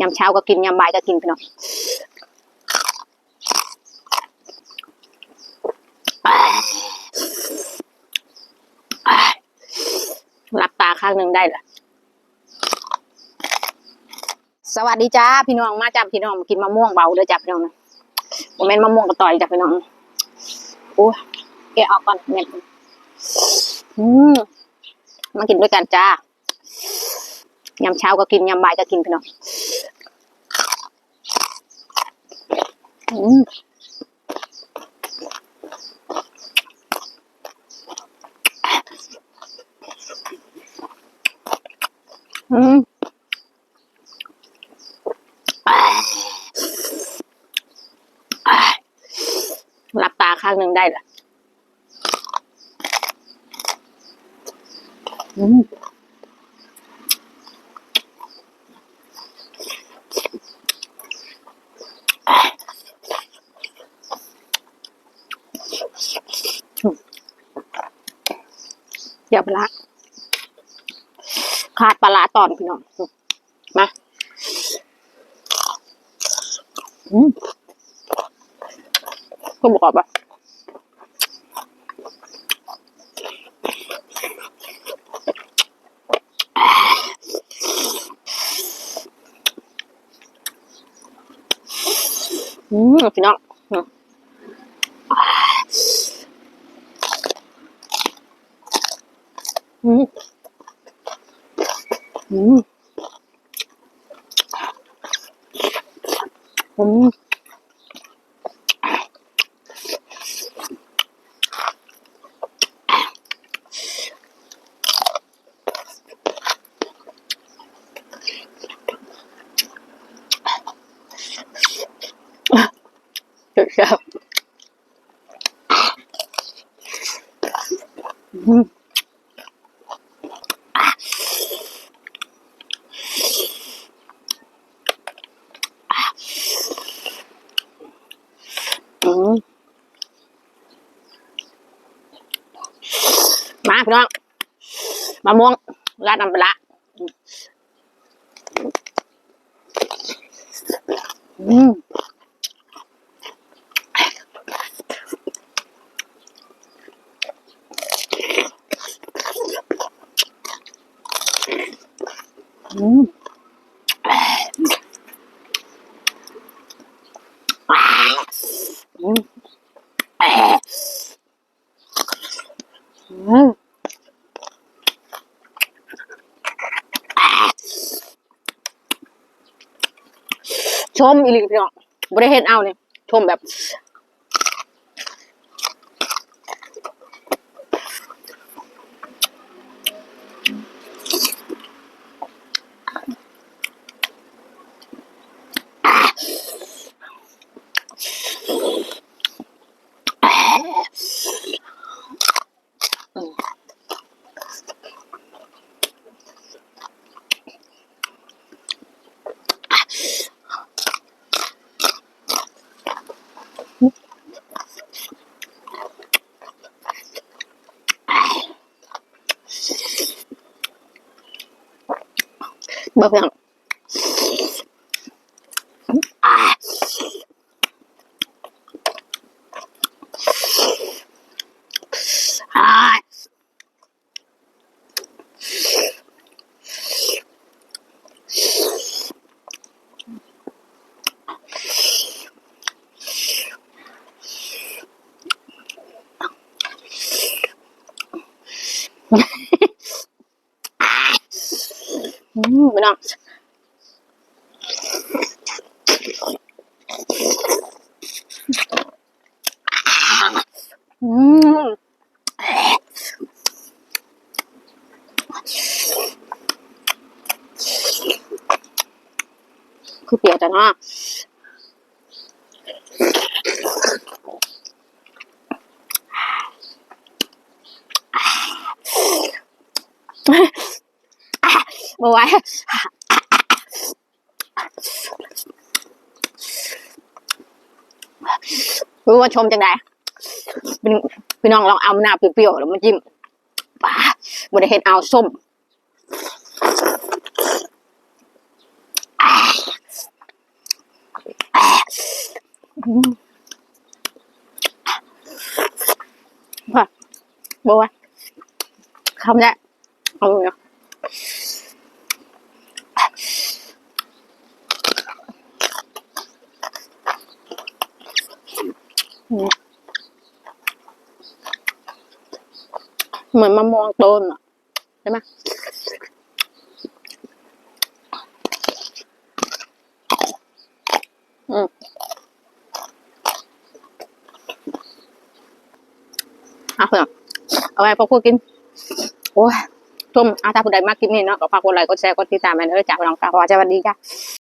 ยามเช้าก็กินยามบ่ายก็กินพี่น้องหลับตาข้างหนึ่งได้เหรอสวัสดีจ้าพี่น้องมาจ้าพี่น้องกินมะม่วงเบาเด้อจ้าพี่น้องนะผมเป็นมะม่วงกระต่อยจ้าพี่น้องโอ้ยแกะออกก่อนเม็ดอืมมากินด้วยกันจ้ายามเช้าก็กินยามบ่ายก็กินพี่น้อง อืมอืมหลับตาข้างหนึ่งได้เหรออืม ยวปลาร้าขาดปลาร้าตอนพี่น้องมาอืมก็บอกว่าอืมพี่น้อง อืมอืมอืมอืมเดี๋ยวครับอืม อืม มาพี่น้องมะม่วงราดน้ำปลาร้าอืมอืมอืมอืม ชมอีหลีพี่น้องบริเฮ็ดเอาเนี่ยชมแบบ เบิกยังอ่าอ่าอืม พี่น้องอืมคือเปียกจังอะ บ่ไหวรู้ว่าชมจังไดพี่น้องลองเอาหน้าเปรี้ยวๆแล้วมาจิ้มป้าบริเห็นเอาส้มบอกว่าคำนี้เอาเลย เหมือนมะม่วงต้นอะใช่ไหมอืมเอาเถอะเอาไว้พอพูดกิน โอ้ยทุ่มอาถ้าผู้ใดมากคลิปนี้เนาะก็ฝากกดไลค์กดแชร์กดติดตามไปเด้อจ้าพี่น้องค่ะขอสวัสดีจ้า